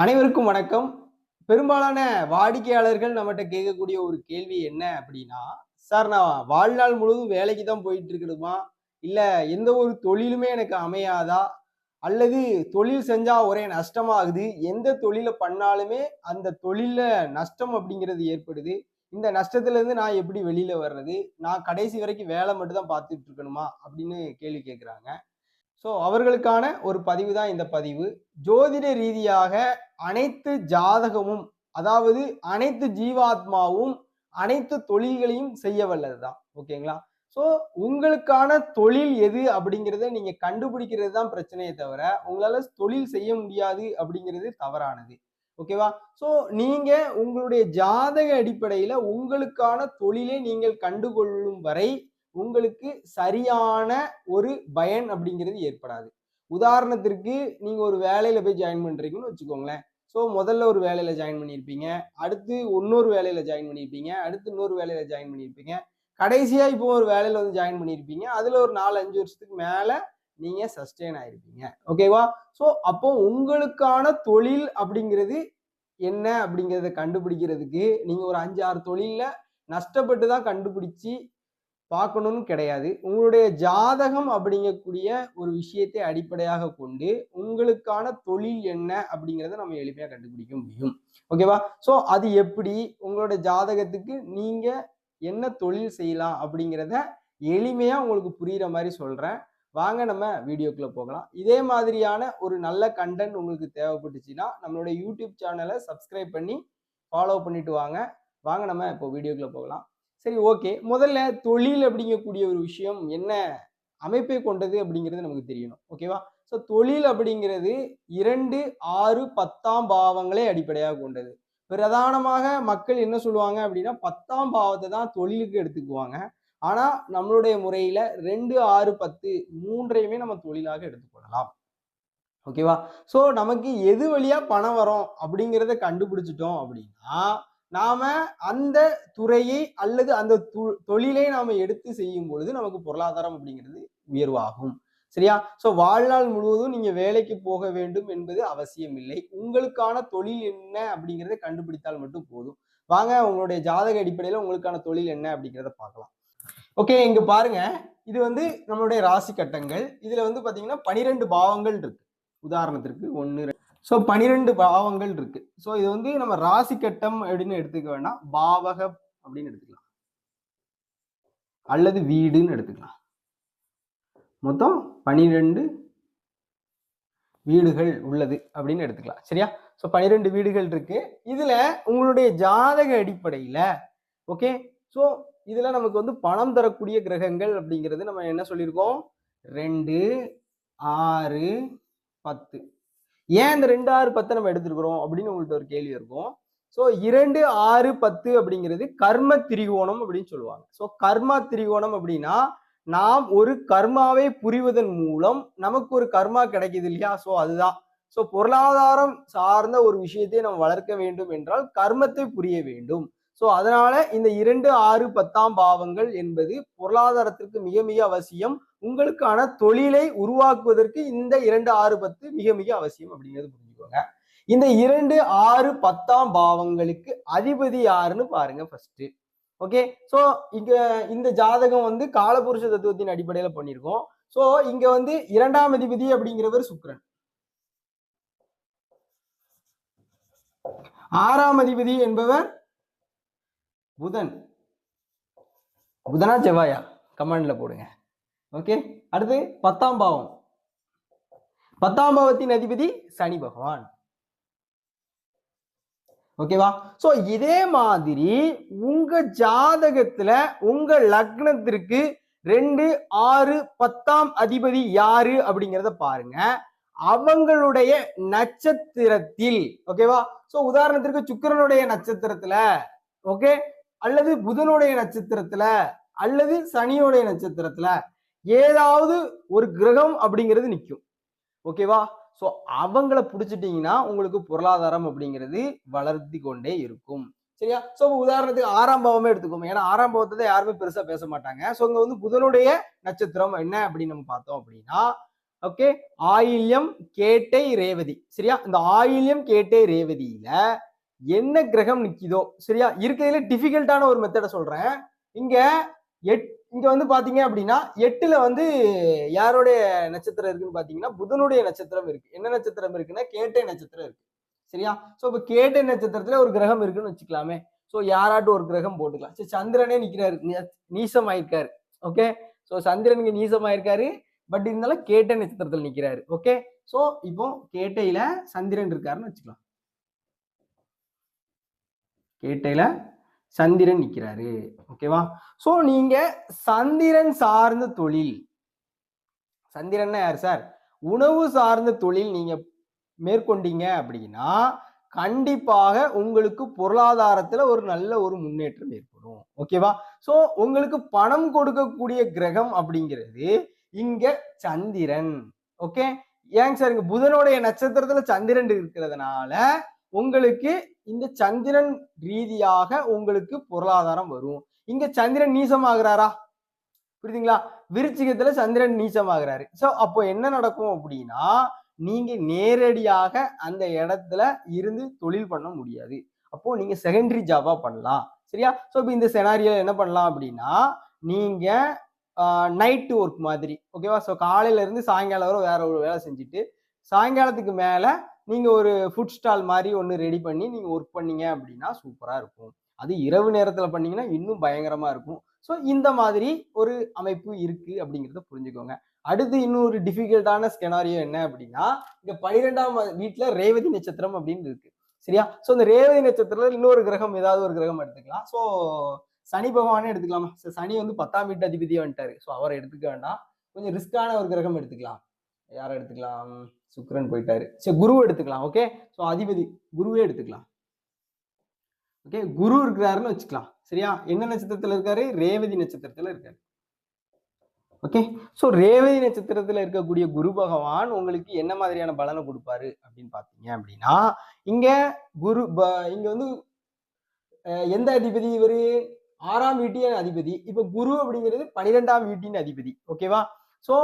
அனைவருக்கும் வணக்கம். பெரும்பாலான வாடிக்கையாளர்கள் நம்மகிட்ட கேட்கக்கூடிய ஒரு கேள்வி என்ன அப்படின்னா சார் நான் வாழ்நாள் முழுவதும் வேலைக்கு தான் போயிட்டு இருக்கணுமா? இல்ல எந்த ஒரு தொழிலுமே எனக்கு அமையாதா? அல்லது தொழில் செஞ்சா ஒரே நஷ்டமாகுது? எந்த தொழிலை பண்ணாலுமே அந்த தொழிலில் நஷ்டம் அப்படிங்கிறது ஏற்படுது. இந்த நஷ்டத்துல இருந்து நான் எப்படி வெளியில வர்றது? நான் கடைசி வரைக்கும் வேலை மட்டும் தான் பார்த்துட்டு இருக்கணுமா? அப்படின்னு கேள்வி கேட்குறாங்க. ஸோ அவர்களுக்கான ஒரு பதிவு தான் இந்த பதிவு. ஜோதிட ரீதியாக அனைத்து ஜாதகமும் அதாவது அனைத்து ஜீவாத்மாவும் அனைத்து தொழில்களையும் செய்ய வல்லதுதான். ஓகேங்களா? ஸோ உங்களுக்கான தொழில் எது அப்படிங்கிறத நீங்கள் கண்டுபிடிக்கிறது தான் பிரச்சனையே தவிர உங்களால் தொழில் செய்ய முடியாது அப்படிங்கிறது தவறானது. ஓகேவா? ஸோ நீங்கள் உங்களுடைய ஜாதக அடிப்படையில் உங்களுக்கான தொழிலை நீங்கள் கண்டுகொள்ளும் வரை உங்களுக்கு சரியான ஒரு பயன் அப்படிங்கிறது ஏற்படாது. உதாரணத்திற்கு நீங்க ஒரு வேலையில போய் ஜாயின் பண்றீங்கன்னு வச்சுக்கோங்களேன். ஸோ முதல்ல ஒரு வேலையில ஜாயின் பண்ணியிருப்பீங்க. அடுத்து இன்னொரு வேலையில ஜாயின் பண்ணியிருப்பீங்க. அடுத்து இன்னொரு வேலையில ஜாயின் பண்ணியிருப்பீங்க. கடைசியா இப்போ ஒரு வேலையில வந்து ஜாயின் பண்ணியிருப்பீங்க. அதுல ஒரு நாலு அஞ்சு வருஷத்துக்கு மேல நீங்க சஸ்டெயின் ஆயிருப்பீங்க. ஓகேவா ஸோ அப்போ உங்களுக்கான தொழில் அப்படிங்கிறது என்ன அப்படிங்கிறத கண்டுபிடிக்கிறதுக்கு நீங்க ஒரு அஞ்சு ஆறு தொழிலில் நஷ்டப்பட்டு தான் கண்டுபிடிச்சி பார்க்கணும்னு கிடையாது. உங்களுடைய ஜாதகம் அப்படிங்கக்கூடிய ஒரு விஷயத்தை அடிப்படையாக கொண்டு உங்களுக்கான தொழில் என்ன அப்படிங்கிறத நம்ம எளிமையாக கண்டுபிடிக்க முடியும். ஓகேவா ஸோ அது எப்படி? உங்களோட ஜாதகத்துக்கு நீங்க என்ன தொழில் செய்யலாம் அப்படிங்கிறத எளிமையாக உங்களுக்கு புரிகிற மாதிரி சொல்கிறேன் வாங்க நம்ம வீடியோக்குள்ளே போகலாம். இதே மாதிரியான ஒரு நல்ல கண்டென்ட் உங்களுக்கு தேவைப்பட்டுச்சுன்னா நம்மளுடைய யூடியூப் சேனலை சப்ஸ்கிரைப் பண்ணி ஃபாலோ பண்ணிட்டு வாங்க. வாங்க நம்ம இப்போ வீடியோக்குள்ளே போகலாம். சரி ஓகே. முதல்ல தொழில் அப்படிங்கக்கூடிய ஒரு விஷயம் என்ன? அமைப்பை கொண்டது அப்படிங்கிறது நமக்கு தெரியணும். ஓகேவா? ஸோ தொழில் அப்படிங்கிறது இரண்டு ஆறு பத்தாம் பாவங்களை அடிப்படையாக கொண்டது. பிரதானமாக மக்கள் என்ன சொல்லுவாங்க அப்படின்னா பத்தாம் பாவத்தை தான் தொழிலுக்கு எடுத்துக்குவாங்க. ஆனால் நம்மளுடைய முறையில் ரெண்டு ஆறு பத்து மூன்றையுமே நம்ம தொழிலாக எடுத்துக்கொள்ளலாம். ஓகேவா? ஸோ நமக்கு எது வழியாக பணம் வரும் அப்படிங்கிறத கண்டுபிடிச்சிட்டோம் அப்படின்னா நாம அந்த துறையை அல்லது அந்த து- தொழிலை நாம எடுத்து செய்யும் பொழுது நமக்கு பொருளாதாரம் அப்படிங்கிறது உயர்வாகும். சரியா? ஸோ வாழ்நாள் முழுவதும் நீங்க வேலைக்கு போக வேண்டும் என்பது அவசியம் இல்லை. உங்களுக்கான தொழில் என்ன அப்படிங்கிறத கண்டுபிடித்தால் மட்டும் போதும். வாங்க உங்களுடைய ஜாதக அடிப்படையில் உங்களுக்கான தொழில் என்ன அப்படிங்கிறத பார்க்கலாம். ஓகே இங்க பாருங்க. இது வந்து நம்மளுடைய ராசி கட்டங்கள். இதுல வந்து பாத்தீங்கன்னா பனிரெண்டு பாவங்கள் இருக்கு. உதாரணத்திற்கு ஒன்று ஸோ பனிரெண்டு பாவங்கள் இருக்கு. ஸோ இது வந்து நம்ம ராசி கட்டம் அப்படின்னு எடுத்துக்க வேண்டாம் பாவகம் அப்படின்னு எடுத்துக்கலாம். அல்லது வீடுன்னு எடுத்துக்கலாம். மொத்தம் பனிரெண்டு வீடுகள் உள்ளது அப்படின்னு எடுத்துக்கலாம். சரியா? ஸோ பனிரெண்டு வீடுகள் இருக்கு. இதுல உங்களுடைய ஜாதக அடிப்படையில ஓகே ஸோ இதுல நமக்கு வந்து பணம் தரக்கூடிய கிரகங்கள் அப்படிங்கிறது நம்ம என்ன சொல்லியிருக்கோம்? ரெண்டு ஆறு பத்து. ஏன் இந்த ரெண்டு ஆறு பத்தை நம்ம எடுத்துருக்குறோம் அப்படின்னு உங்கள்கிட்ட ஒரு கேள்வி இருக்கும். ஸோ இரண்டு ஆறு பத்து அப்படிங்கிறது கர்ம திரிகோணம் அப்படின்னு சொல்லுவாங்க. ஸோ கர்மா திரிகோணம் அப்படின்னா நாம் ஒரு கர்மாவை புரிவதன் மூலம் நமக்கு ஒரு கர்மா கிடைக்குது இல்லையா? ஸோ அதுதான். ஸோ பொருளாதாரம் சார்ந்த ஒரு விஷயத்தை நம்ம வளர்க்க வேண்டும் என்றால் கர்மத்தை புரிய வேண்டும். ஸோ அதனால இந்த இரண்டு ஆறு பத்தாம் பாவங்கள் என்பது பொருளாதாரத்திற்கு மிக மிக அவசியம். உங்களுக்கான தொழிலை உருவாக்குவதற்கு இந்த இரண்டு ஆறு பத்து மிக மிக அவசியம் அப்படிங்கிறது புரிஞ்சுக்கோங்க. இந்த இரண்டு ஆறு பத்தாம் பாவங்களுக்கு அதிபதி யாருன்னு பாருங்க ஃபர்ஸ்ட் ஓகே ஸோ இங்க இந்த ஜாதகம் வந்து காலபுருஷ தத்துவத்தின் அடிப்படையில பண்ணியிருக்கோம். ஸோ இங்க வந்து இரண்டாம் அதிபதி அப்படிங்கிறவர் சுக்ரன் ஆறாம் அதிபதி என்பவர் புதன். புதனா செவ்வாயா? கமெண்ட்ல போடுங்க. ஓகே? அடுத்து பத்தாம் பாவம். பத்தாம் பாவத்தின் அதிபதி சனி பகவான். ஓகேவா? சோ இதே மாதிரி உங்க ஜாதகத்துல உங்க லக்னத்திற்கு ரெண்டு ஆறு பத்தாம் அதிபதி யாரு அப்படிங்கிறத பாருங்க. அவங்களுடைய நட்சத்திரத்தில் ஓகேவா? சோ உதாரணத்திற்கு சுக்கிரனுடைய நட்சத்திரத்துல ஓகே? அல்லது புதனுடைய நட்சத்திரத்துல அல்லது சனியோடைய நட்சத்திரத்துல ஏதாவது ஒரு கிரகம் அப்படிங்கிறது நிற்கும் ஓகேவா ஸோ அவங்கள பிடிச்சிட்டிங்கன்னா உங்களுக்கு பொருளாதாரம் அப்படிங்கிறது வளர்த்தி கொண்டே இருக்கும். சரியா? ஸோ உதாரணத்துக்கு ஆறாம் பாவமே எடுத்துக்கோங்க ஏன்னா ஆறாம் பாவத்தை யாருமே பெருசாக பேச மாட்டாங்க. ஸோ இங்கே வந்து புதனுடைய நட்சத்திரம் என்ன அப்படின்னு நம்ம பார்த்தோம் அப்படின்னா ஓகே ஆயில்யம் கேட்டை ரேவதி. சரியா? இந்த ஆயில்யம் கேட்டை ரேவதியில என்ன கிரகம் நிற்கிதோ சரியா? இருக்கிறதுல டிஃபிகல்ட்டான ஒரு மெத்தடை சொல்றேன். இங்க எட் இங்க வந்து பாத்தீங்க அப்படின்னா எட்டுல வந்து யாருடைய நட்சத்திரம் இருக்குன்னு பாத்தீங்கன்னா புதனுடைய நட்சத்திரம் இருக்கு. என்ன நட்சத்திரம் இருக்குன்னா கேட்டை நட்சத்திரம் இருக்கு. சரியா? சோ இப்ப கேட்டை நட்சத்திரத்துல ஒரு கிரகம் இருக்குன்னு வச்சுக்கலாமே. சோ யாராட்டும் ஒரு கிரகம் போட்டுக்கலாம். சரி சந்திரனே நிக்கிறாரு. நீ- நீசம் ஆயிருக்காரு ஓகே சோ சந்திரனுக்கு நீசம் ஆயிருக்காரு பட் இருந்தாலும் கேட்டை நட்சத்திரத்துல நிக்கிறாரு. ஓகே சோ இப்போ கேட்டையில சந்திரன் இருக்காருன்னு வச்சுக்கலாம். கேட்டையில சந்திரன் நிற்கிறாரு ஓகேவா ஸோ நீங்க சந்திரன் சார்ந்த தொழில். சந்திரன்னா யார் சார்? உணவு சார்ந்த தொழில் நீங்க மேற்கொண்டீங்க அப்படின்னா கண்டிப்பாக உங்களுக்கு பொருளாதாரத்துல ஒரு நல்ல ஒரு முன்னேற்றம் ஏற்படும். ஓகேவா ஸோ உங்களுக்கு பணம் கொடுக்கக்கூடிய கிரகம் அப்படிங்கிறது இங்க சந்திரன். ஓகே ஏங்க சார் இங்க புதனுடைய நட்சத்திரத்துல சந்திரன் இருக்கிறதுனால உங்களுக்கு இந்த சந்திரன் ரீதியாக உங்களுக்கு பொருளாதாரம் வரும். இங்க சந்திரன் நீசமாகிறாரா? புரியுதுங்களா? விருச்சிகத்துல சந்திரன் நீசமாகிறாரு. சோ அப்போ என்ன நடக்கும் அப்படின்னா நீங்க நேரடியாக அந்த இடத்துல இருந்து தொழில் பண்ண முடியாது. அப்போ நீங்க செகண்டரி ஜாபா பண்ணலாம். சரியா? ஸோ இப்போ இந்த செனாரியோ என்ன பண்ணலாம் அப்படின்னா நீங்க நைட்டு ஒர்க் மாதிரி. ஓகேவா ஸோ காலையில இருந்து சாயங்காலம் வரை வேற ஒரு வேலை செஞ்சுட்டு சாயங்காலத்துக்கு மேல நீங்கள் ஒரு ஃபுட் ஸ்டால் மாதிரி ஒன்று ரெடி பண்ணி நீங்கள் ஒர்க் பண்ணீங்க அப்படின்னா சூப்பராக இருக்கும். அது இரவு நேரத்தில் பண்ணீங்கன்னா இன்னும் பயங்கரமாக இருக்கும். ஸோ இந்த மாதிரி ஒரு அமைப்பு இருக்குது அப்படிங்கிறத புரிஞ்சுக்கோங்க. அடுத்து இன்னொரு டிஃபிகல்ட்டான ஸ்கெனாரியோ என்ன அப்படின்னா இங்கே பனிரெண்டாம் வீட்டில் ரேவதி நட்சத்திரம் அப்படின்னு இருக்குது சரியா? ஸோ இந்த ரேவதி நட்சத்திரத்தில் இன்னொரு கிரகம் ஏதாவது ஒரு கிரகம் எடுத்துக்கலாம். ஸோ சனி பகவானே எடுத்துக்கலாமா? சனி வந்து பத்தாம் வீட்டு அதிபதியாக வந்துட்டாரு. ஸோ அவரை எடுத்துக்க வேண்டாம். கொஞ்சம் ரிஸ்கான ஒரு கிரகம் எடுத்துக்கலாம். யாரை எடுத்துக்கலாம்? சுக்ரன் போயிட்டாரு. சரி குரு எடுத்துக்கலாம் ஓகே ஸோ அதிபதி குருவே எடுத்துக்கலாம். ஓகே குரு இருக்கிறாருன்னு வச்சுக்கலாம். சரியா? என்ன நட்சத்திரத்துல இருக்காரு? ரேவதி நட்சத்திரத்துல இருக்காரு. ஓகே ஸோ ரேவதி நட்சத்திரத்துல இருக்கக்கூடிய குரு பகவான் உங்களுக்கு என்ன மாதிரியான பலனை கொடுப்பாரு அப்படின்னு பாத்தீங்க அப்படின்னா இங்க குரு ப- இங்க வந்து எந்த அதிபதி இவரு? ஆறாம் வீட்டின் அதிபதி. இப்ப குரு அப்படிங்கிறது பனிரெண்டாம் வீட்டின் அதிபதி. ஓகேவா சோ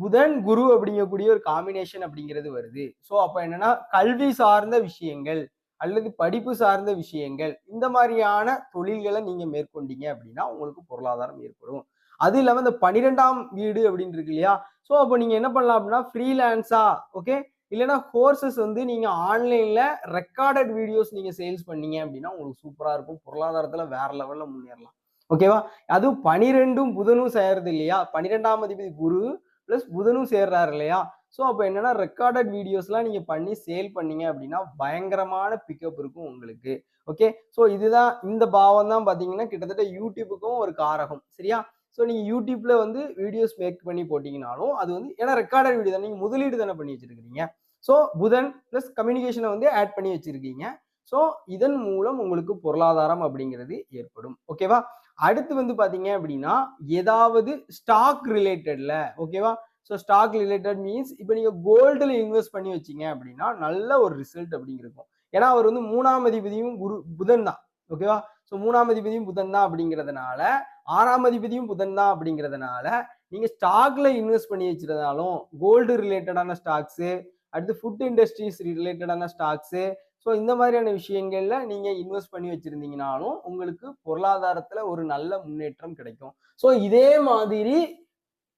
புதன் குரு அப்படிங்கக்கூடிய ஒரு காம்பினேஷன் அப்படிங்கிறது வருது. ஸோ அப்போ என்னன்னா கல்வி சார்ந்த விஷயங்கள் அல்லது படிப்பு சார்ந்த விஷயங்கள் இந்த மாதிரியான தொழில்களை நீங்க மேற்கொண்டீங்க அப்படின்னா உங்களுக்கு பொருளாதாரம் ஏற்படும். அது இல்லாமல் இந்த பனிரெண்டாம் வீடு அப்படின்னு இருக்கு இல்லையா? ஸோ அப்போ நீங்க என்ன பண்ணலாம் அப்படின்னா ஃப்ரீலான்ஸா ஓகே இல்லைன்னா கோர்சஸ் வந்து நீங்க ஆன்லைன்ல ரெக்கார்டட் வீடியோஸ் நீங்க சேல்ஸ் பண்ணீங்க அப்படின்னா உங்களுக்கு சூப்பரா இருக்கும். பொருளாதாரத்துல வேற லெவல்ல முன்னேறலாம். ஓகேவா அதுவும் பனிரெண்டும் புதனும் சேருது இல்லையா? பனிரெண்டாம் அதிபதி குரு ப்ளஸ் புதனும் சேர்றாரு இல்லையா? ஸோ அப்போ என்னன்னா ரெக்கார்டட் வீடியோஸ்லாம் நீங்கள் பண்ணி சேல் பண்ணீங்க அப்படின்னா பயங்கரமான பிக்கப் இருக்கும் உங்களுக்கு. ஓகே ஸோ இதுதான் இந்த பாவம் தான் பார்த்தீங்கன்னா கிட்டத்தட்ட யூடியூபுக்கும் ஒரு காரகம். சரியா? ஸோ நீங்கள் யூடியூப்ல வந்து வீடியோஸ் மேக் பண்ணி போட்டிங்கனாலும் அது வந்து ஏன்னா ரெக்கார்டட் வீடியோ தான் நீங்கள் முதலீடு தானே பண்ணி வச்சிருக்கீங்க ஸோ புதன் ப்ளஸ் கம்யூனிகேஷனை வந்து ஆட் பண்ணி வச்சிருக்கீங்க. ஸோ இதன் மூலம் உங்களுக்கு பொருளாதாரம் அப்படிங்கிறது ஏற்படும். ஓகேவா அடுத்து வந்து பார்த்தீங்க அப்படின்னா ஏதாவது ஸ்டாக் ரிலேட்டட்ல ஓகேவா ஸோ ஸ்டாக் ரிலேட்டட் மீன்ஸ் இப்போ நீங்கள் கோல்டில் இன்வெஸ்ட் பண்ணி வச்சீங்க அப்படின்னா நல்ல ஒரு ரிசல்ட் அப்படிங்கிறக்கும் ஏன்னா அவர் வந்து மூணாம் அதிபதியும் குரு புதன் தான் ஓகேவா ஸோ மூணாம் அதிபதியும் புதன் தான் அப்படிங்கிறதுனால ஆறாம் அதிபதியும் புதன் தான் அப்படிங்கிறதுனால நீங்கள் ஸ்டாக்ல இன்வெஸ்ட் பண்ணி வச்சிருந்தாலும் கோல்டு ரிலேட்டடான ஸ்டாக்ஸு அடுத்து ஃபுட் இண்டஸ்ட்ரீஸ் ரிலேட்டடான ஸ்டாக்ஸு ஸோ இந்த மாதிரியான விஷயங்கள்ல நீங்க இன்வெஸ்ட் பண்ணி வச்சிருந்தீங்கனாலும் உங்களுக்கு பொருளாதாரத்துல ஒரு நல்ல முன்னேற்றம் கிடைக்கும். ஸோ இதே மாதிரி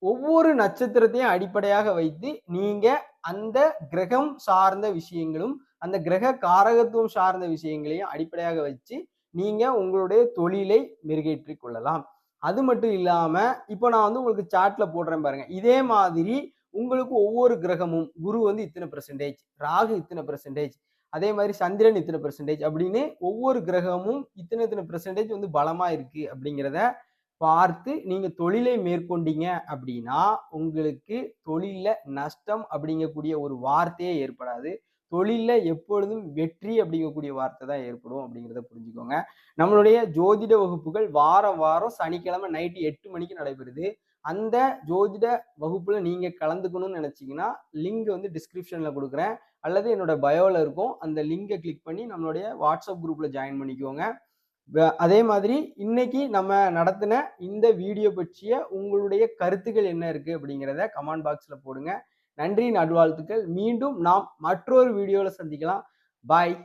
ஒவ்வொரு நட்சத்திரத்தையும் அடிப்படையாக வைத்து நீங்க அந்த கிரகம் சார்ந்த விஷயங்களும் அந்த கிரக காரகத்துவம் சார்ந்த விஷயங்களையும் அடிப்படையாக வச்சு நீங்க உங்களுடைய தொழிலை மெருகேற்றி கொள்ளலாம். அது மட்டும் இல்லாம இப்போ நான் வந்து உங்களுக்கு சாட்ல போடுறேன் பாருங்க. இதே மாதிரி உங்களுக்கு ஒவ்வொரு கிரகமும் குரு வந்து இத்தனை பெர்சன்டேஜ் ராகு இத்தனை பெர்சன்டேஜ் அதே மாதிரி சந்திரன் இத்தனை பெர்சன்டேஜ் அப்படின்னு ஒவ்வொரு கிரகமும் இத்தனை இத்தனை பெர்சன்டேஜ் வந்து பலமாக இருக்கு அப்படிங்கிறத பார்த்து நீங்கள் தொழிலை மேற்கொண்டீங்க அப்படின்னா உங்களுக்கு தொழிலில் நஷ்டம் அப்படிங்கக்கூடிய ஒரு வார்த்தையே ஏற்படாது. தொழிலில் எப்பொழுதும் வெற்றி அப்படிங்கக்கூடிய வார்த்தை தான் ஏற்படும் அப்படிங்கிறத புரிஞ்சுக்கோங்க. நம்மளுடைய ஜோதிட வகுப்புகள் வாரம் வாரம் சனிக்கிழமை நைட்டு எட்டு மணிக்கு நடைபெறுது. அந்த ஜோதிட வகுப்புல நீங்க கலந்துக்கணும்னு நினைச்சீங்கன்னா லிங்க் வந்து டிஸ்கிரிப்ஷன்ல கொடுக்குறேன். அல்லது என்னோட பயோல இருக்கும். அந்த லிங்கை கிளிக் பண்ணி நம்மளுடைய வாட்ஸ்அப் குரூப்ல ஜாயின் பண்ணிக்கோங்க. அதே மாதிரி இன்னைக்கு நம்ம நடத்தின இந்த வீடியோ பற்றிய உங்களுடைய கருத்துக்கள் என்ன இருக்கு அப்படிங்கிறத கமெண்ட் பாக்ஸ்ல போடுங்க. நன்றி நல்வாழ்த்துக்கள். மீண்டும் நாம் மற்றொரு வீடியோவில் சந்திக்கலாம். பாய்